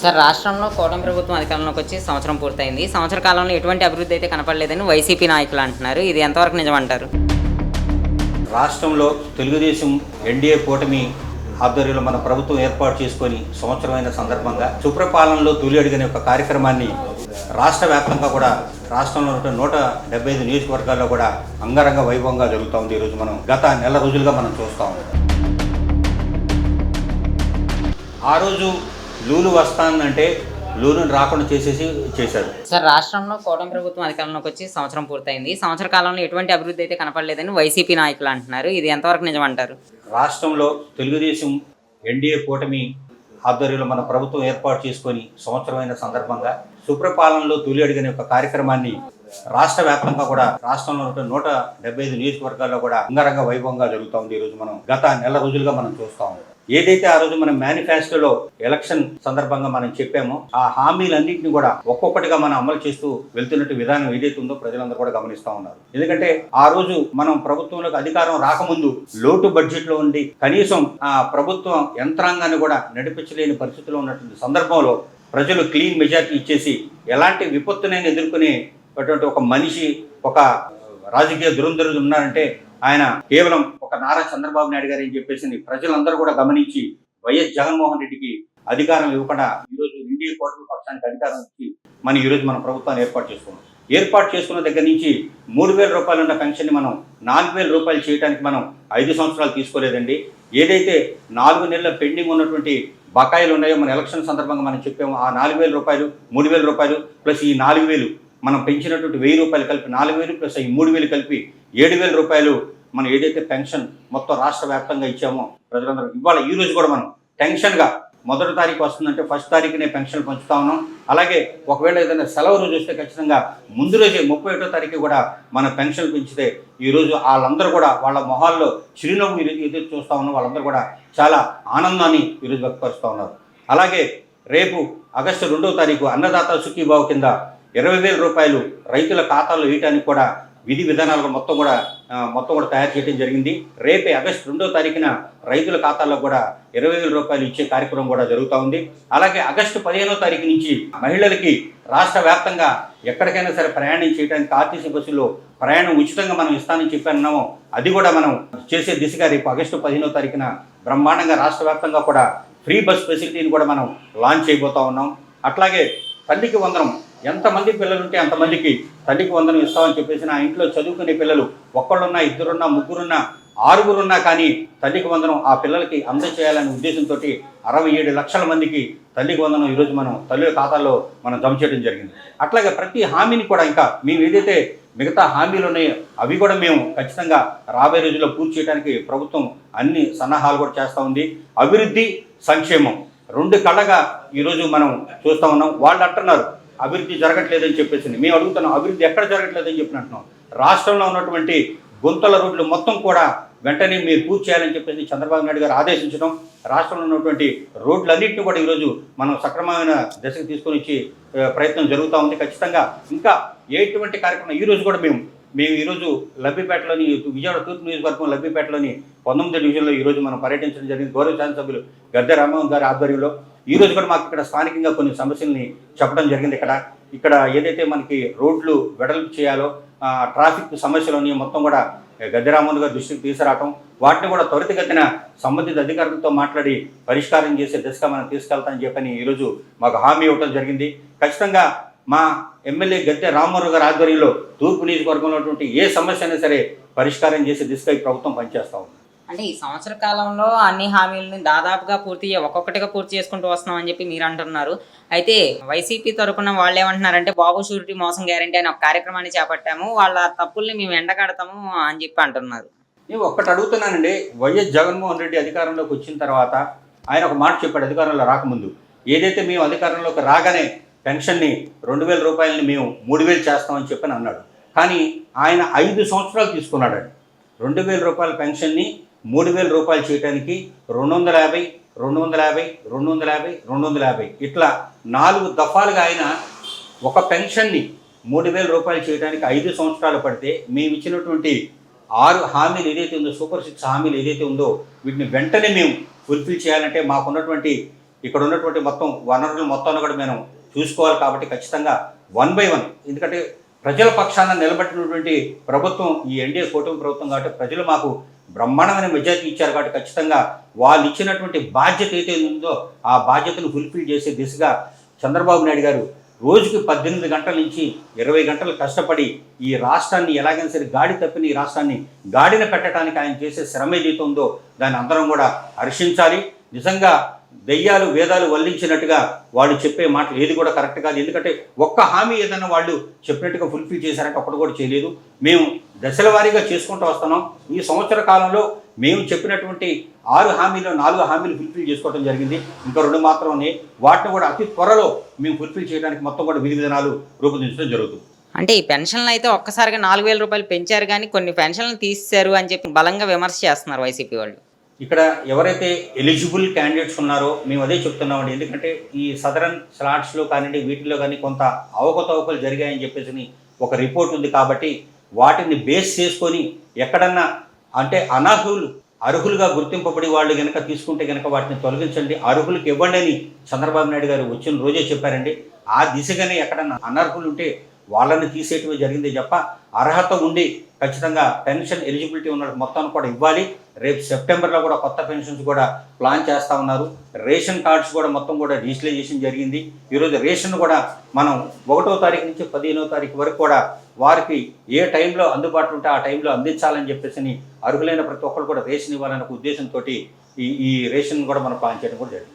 Sir రాష్ట్రంలో కూటమి ప్రభుత్వం అధికారంలోకి వచ్చి సంవత్సరం పూర్తయింది. సంవత్సర కాలంలో ఎటువంటి అభివృద్ధి అయితే కనపడలేదని వైసీపీ నాయకులు అంటున్నారు. ఇది ఎంతవరకు నిజమంటారు? రాష్ట్రంలో తెలుగుదేశం ఎన్డీఏ కూటమి ఆధ్వర్యంలో మన ప్రభుత్వం ఏర్పాటు చేసుకొని సంవత్సరమైన సందర్భంగా సుప్రపాలనలో తొలి అడిగిన ఒక కార్యక్రమాన్ని రాష్ట్ర వ్యాప్తంగా కూడా రాష్ట్రంలో ఉన్న నూట డెబ్బై ఐదు నియోజకవర్గాల్లో కూడా అంగరంగ వైభవంగా జరుగుతూ ఉంది. ఈరోజు మనం గత నెల రోజులుగా మనం చూస్తూ ఉన్నాం. ఆ రోజు లూలు వస్తానంటే లూలుని రాకుండా చేసేసి చేశారు సార్ రాష్ట్రంలో కూటమి ప్రభుత్వం అధికారంలోకి వచ్చి సంవత్సరం పూర్తయింది. ఈ సంవత్సర కాలంలో ఎటువంటి అభివృద్ధి అయితే కనపడలేదని వైసీపీ నాయకులు అంటున్నారు. ఇది ఎంతవరకు నిజమంటారు? రాష్ట్రంలో తెలుగుదేశం ఎన్డీఏ కూటమి ఆధ్వర్యంలో మన ప్రభుత్వం ఏర్పాటు చేసుకొని సంవత్సరమైన సందర్భంగా సుప్రపాలనలో తొలి అడిగిన ఒక కార్యక్రమాన్ని రాష్ట్ర వ్యాప్తంగా కూడా రాష్ట్రంలో ఉన్న నూట డెబ్బై ఐదు నియోజకవర్గాల్లో కూడా అంగరంగ వైభవంగా జరుగుతూ ఉంది. ఈరోజు మనం గత నెల రోజులుగా మనం చూస్తా ఉన్నాం. ఏదైతే ఆ రోజు మనం మేనిఫెస్టోలో ఎలక్షన్ సందర్భంగా మనం చెప్పామో ఆ హామీలన్నింటినీ కూడా ఒక్కొక్కటిగా మనం అమలు చేస్తూ వెళ్తున్నట్టు విధానం ఏదైతే ఉందో ప్రజలందరూ కూడా గమనిస్తూ ఉన్నారు. ఎందుకంటే ఆ రోజు మనం ప్రభుత్వంలోకి అధికారం రాకముందు లోటు బడ్జెట్లో ఉండి కనీసం ఆ ప్రభుత్వం యంత్రాంగాన్ని కూడా నడిపించలేని పరిస్థితిలో ఉన్నటువంటి సందర్భంలో ప్రజలు క్లీన్ మెజార్టీ ఇచ్చేసి ఎలాంటి విపత్తునైనా ఎదుర్కొనేటువంటి ఒక మనిషి ఒక రాజకీయ దురంధరులు ఉన్నారంటే ఆయన కేవలం ఒక నారా చంద్రబాబు నాయుడు గారు అని చెప్పేసి ప్రజలందరూ కూడా గమనించి వైఎస్ జగన్మోహన్ రెడ్డికి అధికారం ఇవ్వకుండా ఈరోజు ఇండియా కూటమి పక్షానికి అధికారం ఇచ్చి మనం ఈరోజు మన ప్రభుత్వాన్ని ఏర్పాటు చేసుకున్నాం. ఏర్పాటు చేసుకున్న దగ్గర నుంచి మూడు వేల రూపాయలు ఉన్న పెన్షన్ని మనం నాలుగు వేల రూపాయలు చేయడానికి మనం ఐదు సంవత్సరాలు తీసుకోలేదండి. ఏదైతే నాలుగు నెలల పెండింగ్ ఉన్నటువంటి బకాయిలు ఉన్నాయో మన ఎలక్షన్ సందర్భంగా మనం చెప్పాము ఆ నాలుగు వేల రూపాయలు మూడు వేల రూపాయలు ప్లస్ ఈ నాలుగు వేలు మనం పెంచినటువంటి వెయ్యి రూపాయలు కలిపి నాలుగు వేలు ప్లస్ ఈ మూడు వేలు కలిపి ఏడు వేల రూపాయలు మనం ఏదైతే పెన్షన్ మొత్తం రాష్ట్ర వ్యాప్తంగా ఇచ్చామో ప్రజలందరూ ఇవాళ ఈ రోజు కూడా మనం టెన్షన్గా మొదటి తారీఖు వస్తుందంటే ఫస్ట్ తారీఖునే పెన్షన్ పంచుతా ఉన్నాం. అలాగే ఒకవేళ ఏదైనా సెలవు రోజు వస్తే ఖచ్చితంగా ముందు రోజే ముప్పై ఒకటో తారీఖు కూడా మన పెన్షన్ పెంచితే ఈ రోజు వాళ్ళందరూ కూడా వాళ్ళ మొహాల్లో చిరునవ్వు ఈరోజు ఎదురు చూస్తా ఉన్నాం. వాళ్ళందరూ కూడా చాలా ఆనందాన్ని ఈరోజు వ్యక్తపరుస్తూ ఉన్నారు. అలాగే రేపు ఆగస్టు రెండో తారీఖు అన్నదాత సుఖీభావ కింద ఇరవై వేల రూపాయలు రైతుల ఖాతాల్లో వేయటానికి కూడా విధి విధానాలు మొత్తం కూడా మొత్తం కూడా తయారు చేయడం జరిగింది. రేపే ఆగస్టు రెండో తారీఖున రైతుల ఖాతాల్లో కూడా ఇరవై వేల రూపాయలు ఇచ్చే కార్యక్రమం కూడా జరుగుతూ ఉంది. అలాగే ఆగస్టు పదిహేనో తారీఖు నుంచి మహిళలకి రాష్ట్ర వ్యాప్తంగా ఎక్కడికైనా సరే ప్రయాణం చేయడానికి ఆర్టీసీ బస్సులో ప్రయాణం ఉచితంగా మనం ఇస్తానని చెప్పన్నామో అది కూడా మనం చేసే దిశగా రేపు ఆగస్టు పదిహేనో తారీఖున బ్రహ్మాండంగా రాష్ట్ర వ్యాప్తంగా కూడా ఫ్రీ బస్ ఫెసిలిటీని కూడా మనం లాంచ్ చేయబోతా ఉన్నాం. అట్లాగే తల్లికి వందనం ఎంతమంది పిల్లలు ఉంటే అంతమందికి తల్లికి వందనం ఇస్తామని చెప్పేసి నా ఇంట్లో చదువుకునే పిల్లలు ఒక్కళ్ళున్నా ఇద్దరున్నా ముగ్గురున్నా ఆరుగురున్నా కానీ తల్లికి వందనం ఆ పిల్లలకి అందజేయాలనే ఉద్దేశంతో అరవై ఏడు లక్షల మందికి తల్లికి వందనం ఈరోజు మనం తల్లి ఖాతాల్లో మనం జమ చేయడం జరిగింది. అట్లాగే ప్రతి హామీని కూడా ఇంకా మేము ఏదైతే మిగతా హామీలు ఉన్నాయో అవి కూడా మేము ఖచ్చితంగా రాబోయే రోజుల్లో పూర్తి చేయడానికి ప్రభుత్వం అన్ని సన్నాహాలు కూడా చేస్తూ ఉంది. అభివృద్ధి సంక్షేమం రెండు కళ్ళగా ఈరోజు మనం చూస్తూ ఉన్నాం. వాళ్ళు అంటున్నారు అభివృద్ధి జరగట్లేదని చెప్పేసి మేము అడుగుతున్నాం అభివృద్ధి ఎక్కడ జరగట్లేదని చెప్పిన అంటున్నాం రాష్ట్రంలో ఉన్నటువంటి గుంతల రోడ్లు మొత్తం కూడా వెంటనే మీరు పూర్తి చేయాలని చెప్పేసి చంద్రబాబు నాయుడు గారు ఆదేశించడం రాష్ట్రంలో ఉన్నటువంటి రోడ్లన్నింటినీ కూడా ఈరోజు మనం సక్రమమైన దశకు తీసుకొని వచ్చి ప్రయత్నం జరుగుతూ ఉంది. ఖచ్చితంగా ఇంకా ఎటువంటి కార్యక్రమం ఈరోజు కూడా మేము మేము ఈరోజు లబ్బిపేటలోని విజయవాడ తూర్పు నియోజకవర్గం లబ్బిపేటలోని పంతొమ్మిది డివిజన్లో ఈరోజు మనం పర్యటించడం జరిగింది. గౌరవ శాసనసభ్యులు గద్దె రామ్మోహన్ గారి ఆధ్వర్యంలో. ఈ రోజు కూడా మాకు ఇక్కడ స్థానికంగా కొన్ని సమస్యల్ని చెప్పడం జరిగింది. ఇక్కడ ఇక్కడ ఏదైతే మనకి రోడ్లు వెడల్పు చేయాలో ట్రాఫిక్ సమస్యలని మొత్తం కూడా గద్దె దృష్టికి తీసుకురావటం వాటిని కూడా త్వరితగతిన సంబంధిత అధికారులతో మాట్లాడి పరిష్కారం చేసే దిశగా మనం తీసుకెళ్తామని చెప్పని ఈరోజు మాకు హామీ ఇవ్వడం జరిగింది. ఖచ్చితంగా మా ఎమ్మెల్యే గద్దె రామ్మోహన్ గారి ఆధ్వర్యంలో తూర్పు నియోజకవర్గంలో ఉన్నటువంటి ఏ సమస్య అయినా సరే పరిష్కారం చేసే దిశగా ఈ ప్రభుత్వం పనిచేస్తా ఉంది. అంటే ఈ సంవత్సర కాలంలో అన్ని హామీలను దాదాపుగా పూర్తి ఒక్కొక్కటిగా పూర్తి చేసుకుంటూ వస్తున్నామని చెప్పి మీరు అంటున్నారు. అయితే వైసీపీ తరపున వాళ్ళు ఏమంటున్నారంటే బాబు షూరిటీ మోసం గ్యారంటీ అనే ఒక కార్యక్రమాన్ని చేపట్టాము. వాళ్ళ తప్పుల్ని మేము ఎండగడతాము అని చెప్పి అంటున్నారు. నేను ఒక్కటి అడుగుతున్నానండి. వైఎస్ జగన్మోహన్ రెడ్డి అధికారంలోకి వచ్చిన తర్వాత ఆయన ఒక మాట చెప్పాడు అధికారంలో రాకముందు. ఏదైతే మేము అధికారంలోకి రాగానే పెన్షన్ని రెండు వేల రూపాయలని మేము మూడు వేలు చేస్తామని చెప్పని అన్నాడు. కానీ ఆయన ఐదు సంవత్సరాలు తీసుకున్నాడు రెండు వేల రూపాయల పెన్షన్ని మూడు వేల రూపాయలు చేయడానికి రెండు వందల యాభై రెండు వందల యాభై రెండు వందల యాభై రెండు వందల యాభై. ఇట్లా నాలుగు దఫాలుగా ఆయన ఒక పెన్షన్ని మూడు వేల రూపాయలు చేయడానికి ఐదు సంవత్సరాలు పడితే మేము ఇచ్చినటువంటి ఆరు హామీలు ఏదైతే ఉందో సూపర్ సిక్స్ హామీలు ఏదైతే ఉందో వీటిని వెంటనే మేము ఫుల్ఫిల్ చేయాలంటే మాకున్నటువంటి ఇక్కడ ఉన్నటువంటి మొత్తం వనరులు మొత్తాన్ని కూడా మేము చూసుకోవాలి కాబట్టి ఖచ్చితంగా వన్ బై వన్. ఎందుకంటే ప్రజల పక్షాన నిలబెట్టినటువంటి ప్రభుత్వం ఈ ఎన్డీఏ కూటమి ప్రభుత్వం కాబట్టి ప్రజలు మాకు బ్రహ్మాండమైన మెజార్టీ ఇచ్చారు కాబట్టి ఖచ్చితంగా వాళ్ళు ఇచ్చినటువంటి బాధ్యత ఏదైతే ఉందో ఆ బాధ్యతను ఫుల్ఫిల్ చేసే దిశగా చంద్రబాబు నాయుడు గారు రోజుకి పద్దెనిమిది గంటల నుంచి ఇరవై గంటలు కష్టపడి ఈ రాష్ట్రాన్ని ఎలాగైనా సరే గాడి తప్పిన ఈ రాష్ట్రాన్ని గాడిన పెట్టడానికి ఆయన చేసే శ్రమ ఏదైతే ఉందో దాన్ని అందరం కూడా హర్షించాలి. నిజంగా దెయ్యాలు వేదాలు వల్లించినట్టుగా వాళ్ళు చెప్పే మాటలు ఏది కూడా కరెక్ట్ కాదు. ఎందుకంటే ఒక్క హామీ ఏదైనా వాళ్ళు చెప్పినట్టుగా ఫుల్ఫిల్ చేశారంటే ఒక్కడు కూడా చేయలేదు. మేము దశల వారీగా చేసుకుంటూ వస్తున్నాం. ఈ సంవత్సర కాలంలో మేము చెప్పినటువంటి ఆరు హామీలు నాలుగు హామీలు ఫుల్ఫిల్ చేసుకోవడం జరిగింది. ఇంకా రెండు మాత్రం ఉన్నాయి. వాటిని కూడా అతి త్వరలో మేము ఫుల్ఫిల్ చేయడానికి మొత్తం కూడా విధి విధానాలు రూపొందించడం జరుగుతుంది. అంటే ఈ పెన్షన్లు అయితే ఒక్కసారిగా నాలుగు వేల రూపాయలు పెంచారు కానీ కొన్ని పెన్షన్లు తీసేశారు అని చెప్పి బలంగా విమర్శ చేస్తున్నారు వైసీపీ వాళ్ళు. ఇక్కడ ఎవరైతే ఎలిజిబుల్ క్యాండిడేట్స్ ఉన్నారో మేము అదే చెప్తున్నామండి. ఎందుకంటే ఈ సదరన్ స్లాట్స్లో కానివ్వండి వీటిలో కానీ కొంత అవకతవకలు జరిగాయని చెప్పేసి ఒక రిపోర్ట్ ఉంది కాబట్టి వాటిని బేస్ చేసుకొని ఎక్కడన్నా అంటే అనర్హులు అర్హులుగా గుర్తింపబడి వాళ్ళు కనుక తీసుకుంటే కనుక వాటిని తొలగించండి. అర్హులకు ఇవ్వండి అని చంద్రబాబు నాయుడు గారు వచ్చిన రోజే చెప్పారండి. ఆ దిశగానే ఎక్కడన్నా అనర్హులు ఉంటే వాళ్ళని తీసేయటమే జరిగింది తప్ప అర్హత ఉండి ఖచ్చితంగా పెన్షన్ ఎలిజిబిలిటీ ఉన్న మొత్తాన్ని కూడా ఇవ్వాలి. రేపు సెప్టెంబర్లో కూడా కొత్త పెన్షన్స్ కూడా ప్లాన్ చేస్తూ ఉన్నారు. రేషన్ కార్డ్స్ కూడా మొత్తం కూడా డిజిటలైజేషన్ జరిగింది. ఈరోజు రేషన్ కూడా మనం ఒకటో తారీఖు నుంచి పదిహేనో తారీఖు వరకు కూడా వారికి ఏ టైంలో అందుబాటులో ఉంటే ఆ టైంలో అందించాలని చెప్పేసి అర్హులైన ప్రతి ఒక్కరు కూడా రేషన్ ఇవ్వాలనే ఉద్దేశంతో ఈ ఈ రేషన్ కూడా మనం ప్లాన్ చేయడం కూడా జరిగింది.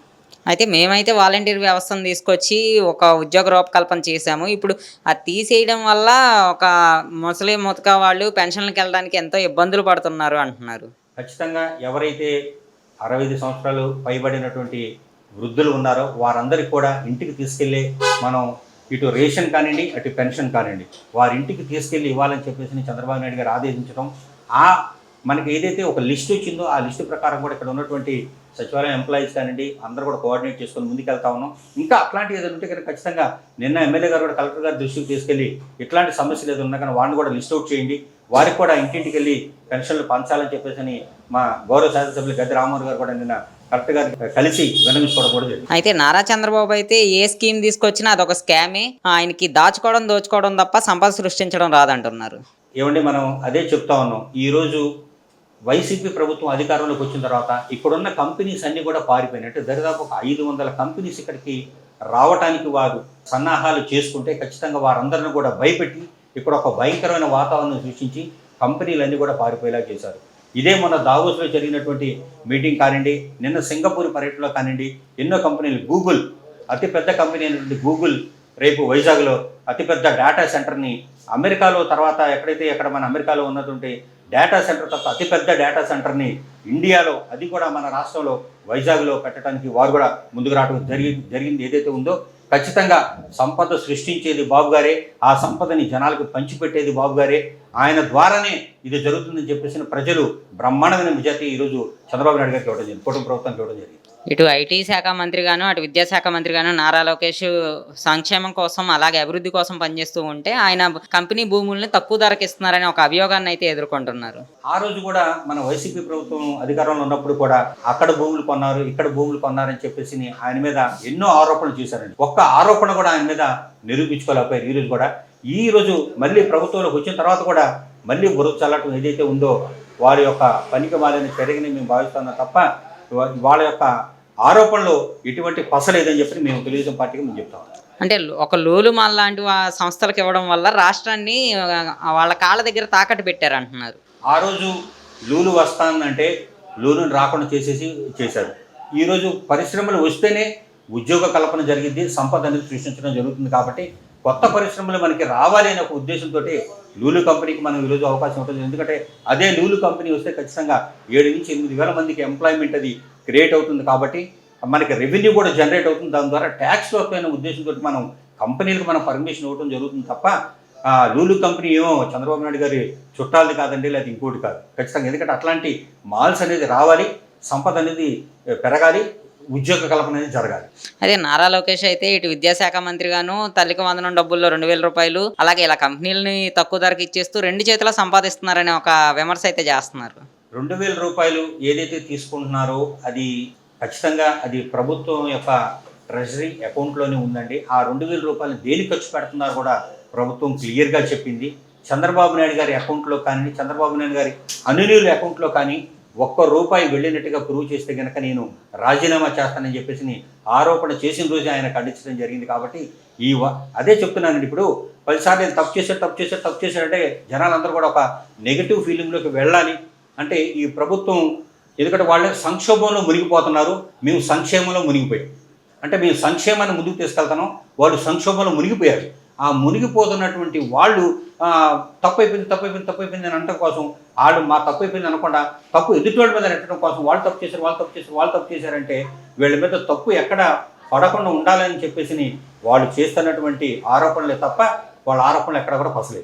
అయితే మేమైతే వాలంటీర్ వ్యవస్థను తీసుకొచ్చి ఒక ఉద్యోగ రూపకల్పన చేశాము. ఇప్పుడు అది తీసేయడం వల్ల ఒక ముసలి ముతక వాళ్ళు పెన్షన్లకు వెళ్ళడానికి ఎంతో ఇబ్బందులు పడుతున్నారు అంటున్నారు. ఖచ్చితంగా ఎవరైతే అరవై ఐదు సంవత్సరాలు పైబడినటువంటి వృద్ధులు ఉన్నారో వారందరికీ కూడా ఇంటికి తీసుకెళ్ళి మనం ఇటు రేషన్ కానివ్వండి అటు పెన్షన్ కానివ్వండి వారి ఇంటికి తీసుకెళ్ళి ఇవ్వాలని చెప్పేసి చంద్రబాబు నాయుడు గారు ఆదేశించడం ఆ మనకి ఏదైతే ఒక లిస్ట్ వచ్చిందో ఆ లిస్టు ప్రకారం కూడా ఇక్కడ ఉన్నటువంటి సచివాలయం ఎంప్లాయీస్ కానివ్వండి అందరూ కూడా కోఆర్డినేట్ చేసుకొని ముందుకెళ్తా ఉన్నాం. ఇంకా అట్లాంటి ఏదైనా ఉంటే కనుక ఖచ్చితంగా నిన్న ఎమ్మెల్యే గారు కూడా కలెక్టర్ గారి దృష్టికి తీసుకెళ్ళి ఇట్లాంటి సమస్యలు ఏదైనా ఉన్నా కానీ వాడిని కూడా లిస్ట్ అవుట్ చేయండి. వారికి కూడా ఇంటింటికి వెళ్ళి పెన్షన్లు పంచాలని చెప్పేసి మా గౌరవ శాసనసభ్యులు గద్దె రామ్మోహన్ గారు కూడా నిన్న కలెక్టర్ గారిని కలిసి విన్నవించుకోవడం కూడా జరిగింది. అయితే నారా చంద్రబాబు అయితే ఏ స్కీమ్ తీసుకొచ్చినా అదొక స్కామే. ఆయనకి దాచుకోవడం దోచుకోవడం తప్ప సంపద సృష్టించడం రాదంటున్నారు. ఏమండి మనం అదే చెప్తా ఉన్నాం. ఈరోజు వైసీపీ ప్రభుత్వం అధికారంలోకి వచ్చిన తర్వాత ఇక్కడున్న కంపెనీస్ అన్నీ కూడా పారిపోయినాయి అంటే దరిదాపు ఒక ఐదు వందల కంపెనీస్ ఇక్కడికి రావటానికి వారు సన్నాహాలు చేసుకుంటే ఖచ్చితంగా వారందరిని కూడా భయపెట్టి ఇక్కడ ఒక భయంకరమైన వాతావరణం సృష్టించి కంపెనీలన్నీ కూడా పారిపోయేలా చేశారు. ఇదే మొన్న దావోస్లో జరిగినటువంటి మీటింగ్ కానివ్వండి నిన్న సింగపూర్ పర్యటనలో కానివ్వండి ఎన్నో కంపెనీలు గూగుల్ అతిపెద్ద కంపెనీ అయినటువంటి గూగుల్ రేపు వైజాగ్లో అతిపెద్ద డేటా సెంటర్ని అమెరికాలో తర్వాత ఎక్కడైతే ఎక్కడ మన అమెరికాలో ఉన్నటువంటి డేటా సెంటర్ తప్ప అతిపెద్ద డేటా సెంటర్ని ఇండియాలో అది కూడా మన రాష్ట్రంలో వైజాగ్లో పెట్టడానికి వారు కూడా ముందుకు రావడం జరిగి జరిగింది. ఏదైతే ఉందో ఖచ్చితంగా సంపద సృష్టించేది బాబు గారే ఆ సంపదని జనాలకు పంచిపెట్టేది బాబు గారే. ఆయన ద్వారానే ఇది జరుగుతుందని చెప్పేసిన ప్రజలు బ్రహ్మాండమైన మెజార్టీ ఈరోజు చంద్రబాబు నాయుడు గారికి ఇవ్వడం జరిగింది. కుటుంబ ప్రభుత్వానికి ఇవ్వడం జరిగింది. ఇటు ఐటీ శాఖ మంత్రిగాను అటు విద్యాశాఖ మంత్రిగాను నారా లోకేష్ సంక్షేమం కోసం అలాగే అభివృద్ధి కోసం పనిచేస్తూ ఉంటే ఆయన కంపెనీ భూముల్ని తక్కువ ధరకు ఇస్తున్నారని ఒక అభియోగాన్ని అయితే ఎదుర్కొంటున్నారు. ఆ రోజు కూడా మన వైసీపీ ప్రభుత్వం అధికారంలో ఉన్నప్పుడు కూడా అక్కడ భూములు కొన్నారు ఇక్కడ భూములు కొన్నారని చెప్పేసి ఆయన మీద ఎన్నో ఆరోపణలు చేశారండి. ఒక్క ఆరోపణ కూడా ఆయన మీద నిరూపించుకోలేకపోయారు ఈ రోజు కూడా. ఈ రోజు మళ్ళీ ప్రభుత్వంలోకి వచ్చిన తర్వాత కూడా మళ్ళీ బురద చల్లటం ఏదైతే ఉందో వారి యొక్క పనికి మాలిన చర్యని మేము భావిస్తున్నాం తప్ప వాళ్ళ యొక్క ఆరోపణలు ఎటువంటి పస లేదని చెప్పి మేము తెలుగుదేశం పార్టీకి మేము చెప్తాం. అంటే ఒక లోలు మాల్ లాంటి సంస్థలకు ఇవ్వడం వల్ల రాష్ట్రాన్ని వాళ్ళ కాళ్ళ దగ్గర తాకట్టు పెట్టారు అంటున్నారు ఆ రోజు లూలు వస్తానంటే లూలుని రాకుండా చేసేసి చేశారు. ఈరోజు పరిశ్రమలు వస్తేనే ఉద్యోగ కల్పన జరిగింది సంపద అనేది సృష్టించడం జరుగుతుంది కాబట్టి కొత్త పరిశ్రమలు మనకి రావాలి అనే ఒక ఉద్దేశంతో లూలు కంపెనీకి మనం ఈరోజు అవకాశం ఉంటుంది ఎందుకంటే అదే లూలు కంపెనీ వస్తే ఖచ్చితంగా ఏడు నుంచి ఎనిమిది వేల మందికి ఎంప్లాయ్మెంట్ అది క్రియేట్ అవుతుంది కాబట్టి మనకి రెవెన్యూ కూడా జనరేట్ అవుతుంది. దాని ద్వారా ట్యాక్స్ పైన ఉద్దేశంతో మనం కంపెనీలకు మనం పర్మిషన్ ఇవ్వడం జరుగుతుంది తప్ప లూలు కంపెనీ ఏమో చంద్రబాబు నాయుడు గారి చుట్టాలది కాదండి లేదా ఇంకోటి కాదు. ఖచ్చితంగా. ఎందుకంటే అట్లాంటి మాల్స్ అనేది రావాలి సంపద అనేది పెరగాలి ఉద్యోగ కల్పన అనేది జరగాలి. అదే నారా లోకేష్ అయితే ఇటు విద్యాశాఖ మంత్రిగాను తల్లికి వందనం డబ్బుల్లో రెండు వేల రూపాయలు అలాగే ఇలా కంపెనీలని తక్కువ ధరకు ఇచ్చేస్తూ రెండు చేతుల సంపాదిస్తున్నారనే ఒక విమర్శ అయితే చేస్తున్నారు. రెండు వేల రూపాయలు ఏదైతే తీసుకుంటున్నారో అది ఖచ్చితంగా అది ప్రభుత్వం యొక్క ట్రెజరీ అకౌంట్లోనే ఉందండి. ఆ రెండు వేల రూపాయలు దేనికి ఖర్చు పెడుతున్నారు కూడా ప్రభుత్వం క్లియర్గా చెప్పింది. చంద్రబాబు నాయుడు గారి అకౌంట్లో కానీ చంద్రబాబు నాయుడు గారి అనునీయుల అకౌంట్లో కానీ ఒక్క రూపాయి వెళ్ళినట్టుగా ప్రూవ్ చేస్తే కనుక నేను రాజీనామా చేస్తానని చెప్పేసి ఆరోపణ చేసిన రోజే ఆయన ఖండించడం జరిగింది కాబట్టి ఈ అదే చెప్తున్నానండి. ఇప్పుడు పదిసార్లు నేను తప్పు చేశాడు తప్పు చేశాడు తప్పు చేశాడంటే జనాలందరూ కూడా ఒక నెగిటివ్ ఫీలింగ్లోకి వెళ్ళాలి. అంటే ఈ ప్రభుత్వం ఎందుకంటే వాళ్ళే సంక్షోభంలో మునిగిపోతున్నారు మేము సంక్షేమంలో మునిగిపోయాం. అంటే మేము సంక్షేమాన్ని ముందుకు తీసుకెళ్తాను వాళ్ళు సంక్షోభంలో మునిగిపోయారు. ఆ మునిగిపోతున్నటువంటి వాళ్ళు తప్పైపోయింది తప్పు అయిపోయింది అని అనటం కోసం వాళ్ళు మా తప్పు అయిపోయింది అనకుండా తప్పు ఎదుటివాళ్ళ మీద నెట్టడం కోసం వాళ్ళు తప్పు చేశారు వాళ్ళు తప్పు చేశారు వాళ్ళు తప్పు చేశారంటే వీళ్ళ మీద తప్పు ఎక్కడ పడకుండా ఉండాలని చెప్పేసి వాళ్ళు చేస్తున్నటువంటి ఆరోపణలే తప్ప వాళ్ళ ఆరోపణలు ఎక్కడ కూడా పసలేదు.